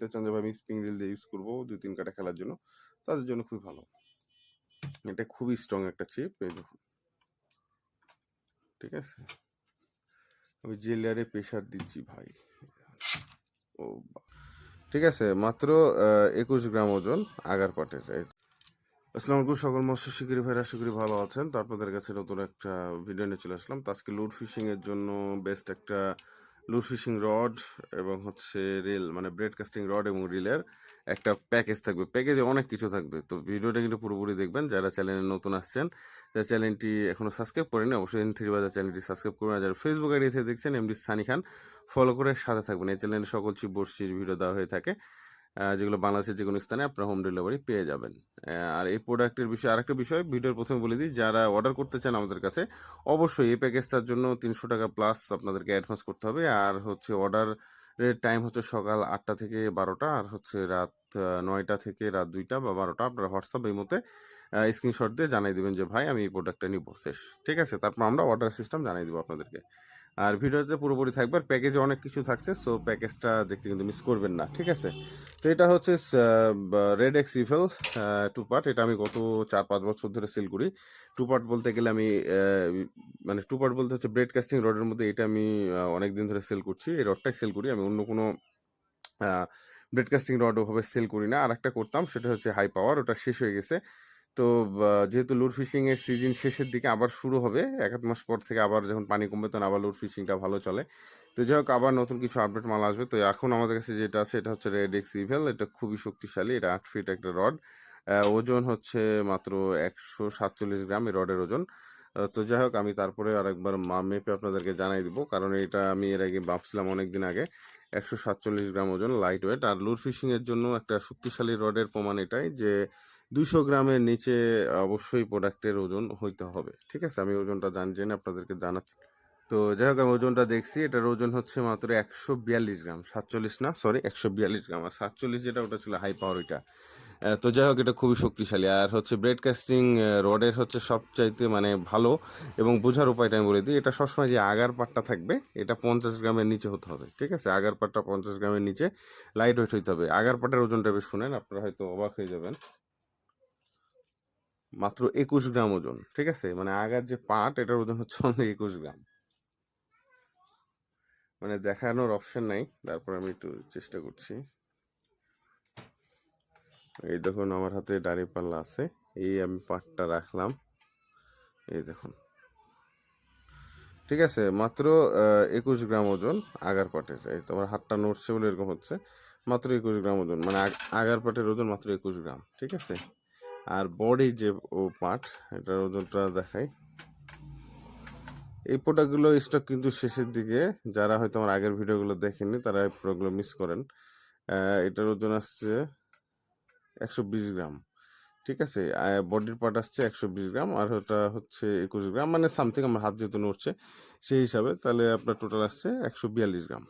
নিতে চান যে আমি স্প্রিং রিল দিয়ে ইউজ করব দুই তিন কাটা খেলার জন্য, তাদের জন্য খুবই ভালো। এটা খুবই স্ট্রং একটা চিপ এই দেখুন। ঠিক আছে? আমি যে লেয়ারে প্রেশার দিচ্ছি ভাই। ও ঠিক আছে, মাত্র একুশ গ্রাম ওজন আগার পাটের আসসালামু আলাইকুম সকল মৎস্য শিকারী ভাইরা, আশা করি ভালো আছেন। তো আপনাদের কাছে নতুন একটা ভিডিও নিয়ে চলে আসলাম। তো আজকে লুড ফিশিং এর জন্য বেস্ট একটা লুড ফিশিং রড এবং হচ্ছে রিল মানে ব্রেড কাস্টিং রড এবং রিলের একটা প্যাকেজ থাকবে। প্যাকেজে অনেক কিছু থাকবে। তো ভিডিওটা কিন্তু পুরোপুরি দেখবেন যারা চ্যানেলে নতুন আসছেন। যারা চ্যানেলটি এখনও সাবস্ক্রাইব করেনি অবশ্যই থ্রি বাজার চ্যানেলটি সাবস্ক্রাইব করবেন। আর যারা ফেসবুক আইডিতে দেখছেন এমডি সানি খান ফলো করে সাথে থাকবেন। এই চ্যানেলে সকল চিপ বর্ষির ভিডিও দেওয়া হয়ে থাকে। যেগুলো বাংলাদেশের যে কোনো স্থানে আপনার হোম ডেলিভারি পেয়ে যাবেন। আর এই প্রোডাক্টের বিষয়ে আরেকটা বিষয়, ভিডিওর প্রথমে বলে দিই, যারা অর্ডার করতে চান আমাদের কাছে, অবশ্যই এই প্যাকেজটার জন্য তিনশো টাকা প্লাস আপনাদেরকে অ্যাডভান্স করতে হবে। আর হচ্ছে অর্ডারের টাইম হচ্ছে সকাল আটটা থেকে বারোটা, আর হচ্ছে রাত নয়টা থেকে রাত দুইটা বা বারোটা। আপনারা হোয়াটসঅ্যাপ এই মতে স্ক্রিনশট দিয়ে জানিয়ে দেবেন যে, ভাই, আমি এই প্রোডাক্টটা নিব, শেষ। ঠিক আছে? তারপর আমরা অর্ডার সিস্টেম জানিয়ে দেবো আপনাদেরকে। আর ভিডিওতে পুরোপুরি থাকবে আর প্যাকেজে অনেক কিছু থাকছে সো প্যাকেজটা দেখতে কিন্তু মিস করবেন না, ঠিক আছে? তো এটা হচ্ছে red X evil two part এটা আমি গত চার পাঁচ বছর ধরে সেল করি। টু পার্ট বলতে গেলে আমি মানে টু পার্ট বলতে হচ্ছে ব্রেড কাস্টিং রডের মধ্যে এটা আমি অনেক দিন ধরে সেল করছি। এই রডটাই সেল করি, আমি অন্য কোনো ব্রেড কাস্টিং রড ওভাবে সেল করি না। আর একটা করতাম, সেটা হচ্ছে হাই পাওয়ার ওটা শেষ হয়ে গেছে। তো যেহেতু লুর ফিশিং এর সিজন শেষের দিকে আবার শুরু হবে, এক আধ মাস পর থেকে আবার যখন পানি কমবে তখন আবার লুর ফিশিংটা ভালো চলে। তো যাই হোক, আবার নতুন কিছু আপডেট মাল আসবে। তো এখন আমাদের কাছে যেটা আছে, এটা হচ্ছে রেড এক্স ইভেল এটা খুবই শক্তিশালী, এটা আট ফিট একটা রড ওজন হচ্ছে মাত্র একশো সাতচল্লিশ গ্রাম এই রডের ওজন। তো যাই হোক, আমি তারপরে আরেকবার মা, মেপে আপনাদেরকে জানাই দিব, কারণ এটা আমি এর আগে ভাবছিলাম অনেক দিন আগে, একশো সাতচল্লিশ গ্রাম ওজন লাইট ওয়েট আর লুর ফিশিংয়ের জন্য একটা শক্তিশালী রডের প্রমাণ এটাই যে দুইশো গ্রামের নিচে অবশ্যই প্রোডাক্টের ওজন হইতে হবে। ঠিক আছে? আমি ওজনটা জান, জেনে, আপনাদেরকে জানাচ্ছি। তো যাই হোক, আমি ওজনটা দেখছি। এটার ওজন হচ্ছে মাত্র একশো বিয়াল্লিশ গ্রাম। সাতচল্লিশ না? সরি একশো বিয়াল্লিশ গ্রাম। আর সাতচল্লিশ যেটা, ওটা ছিল হাই পাওয়ার ওইটা তো যাই হোক, এটা খুবই শক্তিশালী। আর হচ্ছে ব্রেড কাস্টিং রডের হচ্ছে সবচাইতে মানে ভালো এবং বোঝার উপায়টা আমি বলে দিই। এটা সবসময় যে আগার পাটটা থাকবে, এটা পঞ্চাশ গ্রামের নিচে হতে হবে। ঠিক আছে? আগার পাটটা পঞ্চাশ গ্রামের নিচে লাইট ওয়েট হইতে হবে। আগার পাটের ওজনটা বেশ শুনেন, আপনারা হয়তো অবাক হয়ে যাবেন। মাত্র একুশ গ্রাম ওজন, ঠিক আছে? মানে আগার যে পাট, এটার ওজন হচ্ছে অনলি একুশ গ্রাম। মানে দেখানোর অপশন নাই, তারপর আমি একটু চেষ্টা করছি। এই দেখুন, আমার হাতে দাড়ি পাল্লা আছে, এই আমি পাটটা রাখলাম। এই দেখুন। ঠিক আছে, মাত্র একুশ গ্রাম ওজন আগার পাটের। এই তোমার হাতটা নড়ছে বলে এরকম হচ্ছে, মাত্র একুশ গ্রাম ওজন মানে আগার পাটের ওজন মাত্র একুশ গ্রাম, ঠিক আছে? আর বডি যে ও পাট এটার ওজনটা দেখাই। এই প্রোডাক্টগুলো স্টক কিন্তু শেষের দিকে, যারা হয়তো আমার আগের ভিডিওগুলো দেখেননি, তারা এই প্রোডাক্টগুলো মিস করেন। এটার ওজন আসছে একশো বিশ গ্রাম, ঠিক আছে? বডির পার্ট আসছে একশো বিশ গ্রাম, আর ওটা হচ্ছে একুশ গ্রাম মানে সামথিং আমার হাত যেহেতু নড়ছে, সেই হিসাবে তাহলে আপনার টোটাল আসছে একশো বিয়াল্লিশ গ্রাম।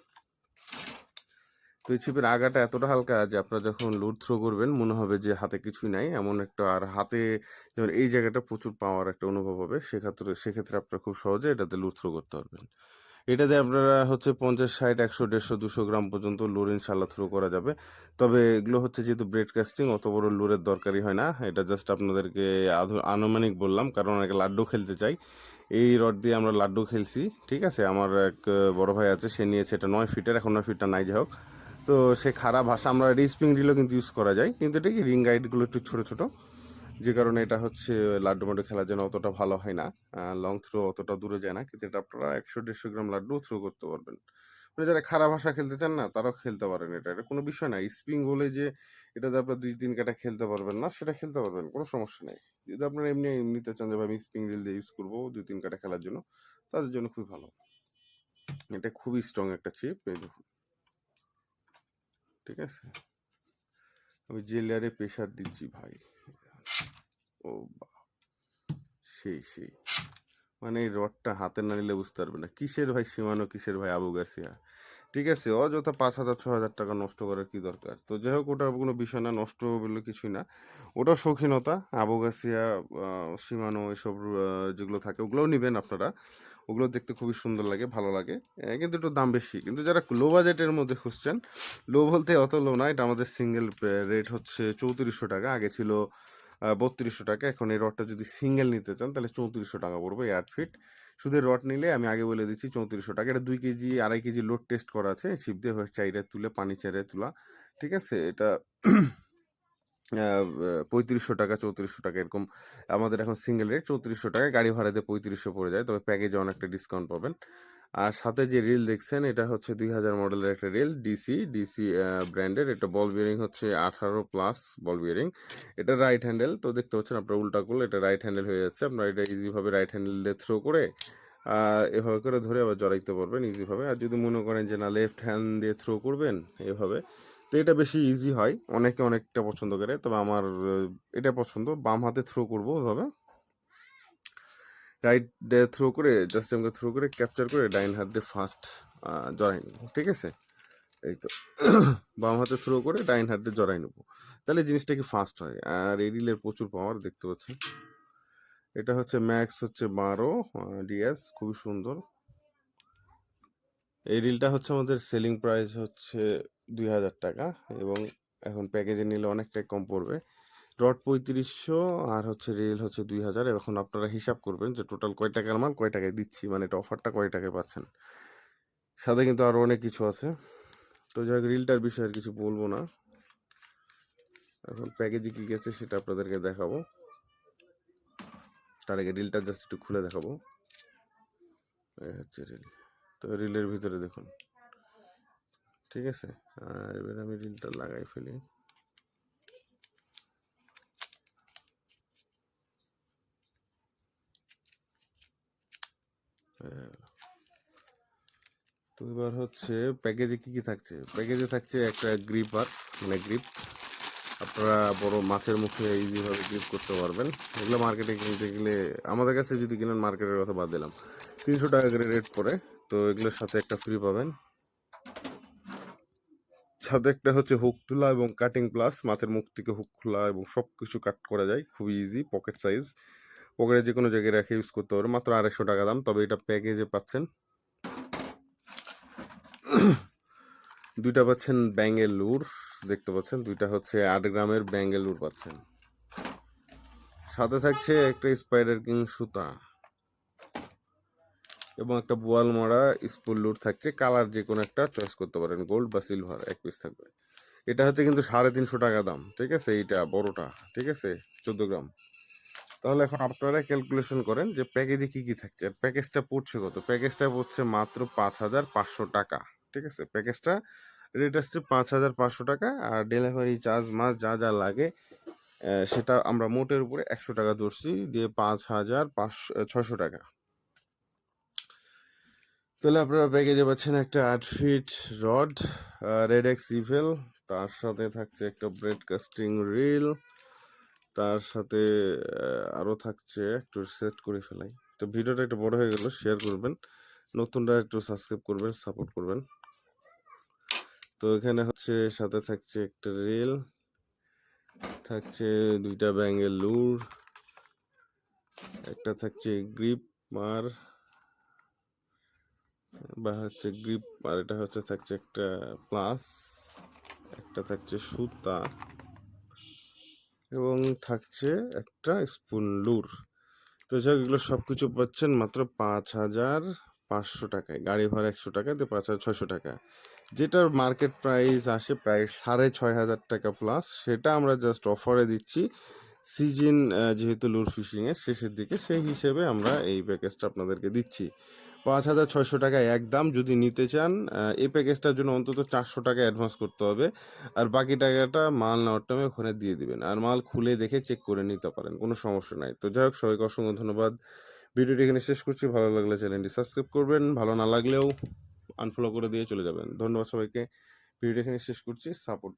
তো এই আগাটা এতটা হালকা যে আপনারা যখন লোড থ্রো করবেন, মনে হবে যে হাতে কিছুই নাই। এমন একটা, আর হাতে যেমন এই জায়গাটা প্রচুর পাওয়ার একটা অনুভব হবে, সেক্ষেত্রে সেক্ষেত্রে আপনারা খুব সহজে এটাতে লোড থ্রো করতে পারবেন। এটাতে আপনারা হচ্ছে পঞ্চাশ, ষাট, একশো, দেড়শো, দুশো গ্রাম পর্যন্ত লোর ইনশাল্লাহ থ্রো করা যাবে। তবে এগুলো হচ্ছে যেহেতু ব্রেড কাস্টিং অত বড় লোরের দরকারই হয় না। এটা জাস্ট আপনাদেরকে আনুমানিক বললাম, কারণ অনেকে লাড্ডু খেলতে চাই এই রড দিয়ে আমরা লাড্ডু খেলছি, ঠিক আছে? আমার এক, বড় ভাই আছে, সে নিয়েছে, এটা নয় ফিটের এখন নয় ফিটটা নাই, যাই হোক। তো সে খারাপ ভাষা আমরা রিস্পিং রিলও কিন্তু ইউজ করা যায়। কিন্তু এটা কি রিং গাইডগুলো একটু ছোটো ছোটো? যে কারণে এটা হচ্ছে লাড্ডু মাড্ডু খেলার জন্য অতটা ভালো হয় না। লং থ্রো অতটা দূরে যায় না। কিন্তু এটা আপনারা একশো, দেড়শো গ্রাম লাড্ডু থ্রো করতে পারবেন। মানে যারা খারাপ ভাষা খেলতে চান না, তারাও খেলতে পারেন এটা। এটা কোনো বিষয় না। স্প্রিং বলে যে এটাতে আপনার দুই তিন কাটা খেলতে পারবেন না, সেটা খেলতে পারবেন, কোনো সমস্যা নেই। যদি আপনারা এমনি নিতে চান যে আমি স্প্রিং রিল দিয়ে ইউজ করব দুই তিন কাটা খেলার জন্য, তাদের জন্য খুবই ভালো। এটা খুবই স্ট্রং একটা চিপ ঠিক আছে? আমি যে লেয়ারে প্রেশার দিচ্ছি ভাই। ও সেই সেই। মানে এই রডটা হাতে না নিলে বুঝতে পারবে না। কিসের ভাই সীমানো, কিসের ভাই আবু গাছিয়া? ঠিক আছে, অযথা পাঁচ হাজার, ছ হাজার টাকা নষ্ট করার কি দরকার? তো যাই হোক, ওটা কোনো বিষয় না, নষ্ট বলে কিছুই না। ওটা শৌখিনতা, আবু গাছিয়া সীমানো, এসব যেগুলো থাকে, ওগুলোও নেবেন আপনারা। ওগুলো দেখতে খুবই সুন্দর লাগে, ভালো লাগে। কিন্তু একটু দাম বেশি। কিন্তু যারা লো বাজেটের মধ্যে খুঁজছেন লো বলতে অত লো না, এটা আমাদের সিঙ্গেল রেট হচ্ছে চৌত্রিশশো টাকা, আগে ছিল বত্রিশশো টাকা, এখন এই রডটা যদি সিঙ্গেল নিতে চান, তাহলে চৌত্রিশশো টাকা পড়বে আট ফিট শুধু রড নিলে আমি আগে বলে দিচ্ছি চৌত্রিশশো টাকা। এটা দুই কেজি, আড়াই কেজি লোড টেস্ট করা আছে, ছিপ দিয়ে চাইরে তুলে, পানি চাইরে তোলা, ঠিক আছে? এটা পঁয়ত্রিশশো টাকা, চৌত্রিশশো টাকা এরকম। আমাদের এখন সিঙ্গেল রেট চৌত্রিশশো টাকা গাড়ি ভাড়াতে পঁয়ত্রিশশো পড়ে যায়। তবে প্যাকেজে অনেকটা ডিসকাউন্ট পাবেন। আর সাথে যে রিল দেখছেন, এটা হচ্ছে দুই হাজার মডেলের একটা রিল ডিসি ডিসি ব্র্যান্ডের এটা বল বিয়ারিং হচ্ছে আঠারো প্লাস বল বিয়ারিং এটা রাইট হ্যান্ডেল তো দেখতে পাচ্ছেন আপনার উল্টা করলে এটা রাইট হ্যান্ডেল হয়ে যাচ্ছে। আপনার এটা ইজিভাবে রাইট হ্যান্ডেলে থ্রো করে এভাবে করে ধরে আবার জড়াইতে পারবেন ইজিভাবে আর যদি মনে করেন যে না লেফট হ্যান্ড দিয়ে থ্রো করবেন, এভাবে তো এটা বেশি ইজি হয়। অনেকে অনেকটা পছন্দ করে। তবে আমার এটা পছন্দ। বাম হাতে থ্রো করব ওইভাবে। রাইট দিয়ে থ্রো করে জাস্ট আমাকে থ্রো করে ক্যাপচার করে, ডাইন হাত দিয়ে ফার্স্ট জড়াই নেব। ঠিক আছে? এই তো। বাম হাতে থ্রো করে, ডাইন হাত দিয়ে জড়াই নেব। তাহলে জিনিসটা কি ফাস্ট হয়? আর এই রিলের প্রচুর পাওয়ার দেখতে পাচ্ছেন? এটা হচ্ছে ম্যাক্স হচ্ছে বারো ডিএস খুবই সুন্দর। এই রিলটা হচ্ছে আমাদের সেলিং প্রাইস হচ্ছে দুই হাজার টাকা এবং এখন প্যাকেজে নিলে অনেকটাই কম পড়বে। রড পঁয়ত্রিশশো আর হচ্ছে রিল হচ্ছে দুই হাজার। এখন আপনারা হিসাব করবেন যে টোটাল কয় টাকার মাল, কয় টাকায় দিচ্ছি মানে এটা অফারটা কয় টাকায় পাচ্ছেন। সাথে কিন্তু আরও অনেক কিছু আছে। তো যাই হোক রিলটার বিষয়ে আর কিছু বলব না। এখন প্যাকেজে কী গেছে সেটা আপনাদেরকে দেখাবো। তার আগে রিলটা জাস্ট একটু খুলে দেখাবো। এই হচ্ছে রিল তো রিলের ভিতরে দেখুন। ঠিক আছে? আর এবার আমি রিলটা লাগাই ফেলি। এই তো এবার হচ্ছে প্যাকেজে কি কি থাকছে? প্যাকেজে থাকছে একটা গ্রিপার মানে গ্রিপ। আপনারা বড় মাছের মুখে ইজিভাবে গ্রিপ করতে পারবেন। এগুলো মার্কেটে কিনতে গেলে, আমাদের কাছে যদি কিনেন মার্কেটের কথা বাদ দিলাম। তিনশো টাকা করে রেট পড়ে। তো এগুলোর সাথে একটা ফ্রি পাবেন। সাথে একটা হচ্ছে হুক তোলা এবং কাটিং প্লাস মাছের মুখ থেকে হুক খোলা এবং সব কিছু কাট করা যায়, খুবই ইজি পকেট সাইজ পকেটে যে কোনো জায়গায় রেখে ইউজ করতে পারবেন মাত্র আড়াইশো টাকা দাম, তবে এটা প্যাকেজে পাচ্ছেন। দুইটা পাচ্ছেন ব্যাঙ্গেলুর, দেখতে পাচ্ছেন, দুইটা হচ্ছে আট গ্রামের ব্যাঙ্গেলুর পাচ্ছেন। সাথে থাকছে একটা স্পাইডার কিং সুতা। এবং একটা বোয়াল মরা স্পুল লুট থাকছে। কালার যে কোনো একটা চয়েস করতে পারেন। গোল্ড বা সিলভার এক পিস থাকবে। এটা হচ্ছে কিন্তু সাড়ে তিনশো টাকা দাম, ঠিক আছে? এইটা বড়টা, ঠিক আছে? চোদ্দ গ্রাম। তাহলে এখন আপনারা ক্যালকুলেশন করেন যে প্যাকেজে কী কী থাকছে। আর প্যাকেজটা পড়ছে কত? প্যাকেজটা পড়ছে মাত্র পাঁচ হাজার পাঁচশো টাকা, ঠিক আছে? প্যাকেজটা রেট আসছে পাঁচ হাজার পাঁচশো টাকা। আর ডেলিভারি চার্জ মাস যা যা লাগে সেটা আমরা মোটের উপরে একশো টাকা ধরছি। দিয়ে পাঁচ হাজার পাঁচশো ছশো টাকা। তাহলে আপনারা প্যাকেজে পাচ্ছেন একটা আট feet rod red X evil তার সাথে থাকছে একটা ব্রেড কাস্টিং রিল তার সাথে আরও থাকছে একটু সেট করে ফেলাই। তো ভিডিওটা একটু বড় হয়ে গেল শেয়ার করবেন, নতুনরা একটু সাবস্ক্রাইব করবেন সাপোর্ট করবেন। তো এখানে হচ্ছে, সাথে থাকছে একটা রিল থাকছে দুইটা ব্যাঙের লুর একটা থাকছে গ্রিপ মার বা হচ্ছে গ্রিপ আর এটা হচ্ছে থাকছে একটা প্লাস একটা থাকছে সুতা, এবং থাকছে একটা স্পুন লুর তো যাই এগুলো সব কিছু পাচ্ছেন মাত্র পাঁচ হাজার পাঁচশো টাকায়। গাড়ি ভাড়া একশো টাকা, দিয়ে পাঁচ হাজার ছশো টাকা। যেটার মার্কেট প্রাইস আসে প্রায় সাড়ে ছয় হাজার টাকা প্লাস সেটা আমরা জাস্ট অফারে দিচ্ছি। সিজন যেহেতু লুর ফিশিংয়ের শেষের দিকে, সেই হিসেবে আমরা এই প্যাকেজটা আপনাদেরকে দিচ্ছি। পাঁচ হাজার ছয়শো টাকা একদম যদি নিতে চান এই প্যাকেজটার জন্য অন্তত চারশো টাকা অ্যাডভান্স করতে হবে। আর বাকি টাকাটা মাল নেওয়ার টাইমে ওখানে দিয়ে দিবেন। আর মাল খুলে দেখে চেক করে নিতে পারেন, কোনো সমস্যা নাই। তো যাই হোক, সবাইকে অসংখ্য ধন্যবাদ। ভিডিওটি এখানে শেষ করছি। ভালো লাগলে চ্যানেলটি সাবস্ক্রাইব করবেন। ভালো না লাগলেও আনফলো করে দিয়ে চলে যাবেন। ধন্যবাদ সবাইকে। ভিডিওটি এখানে শেষ করছি। সাপোর্ট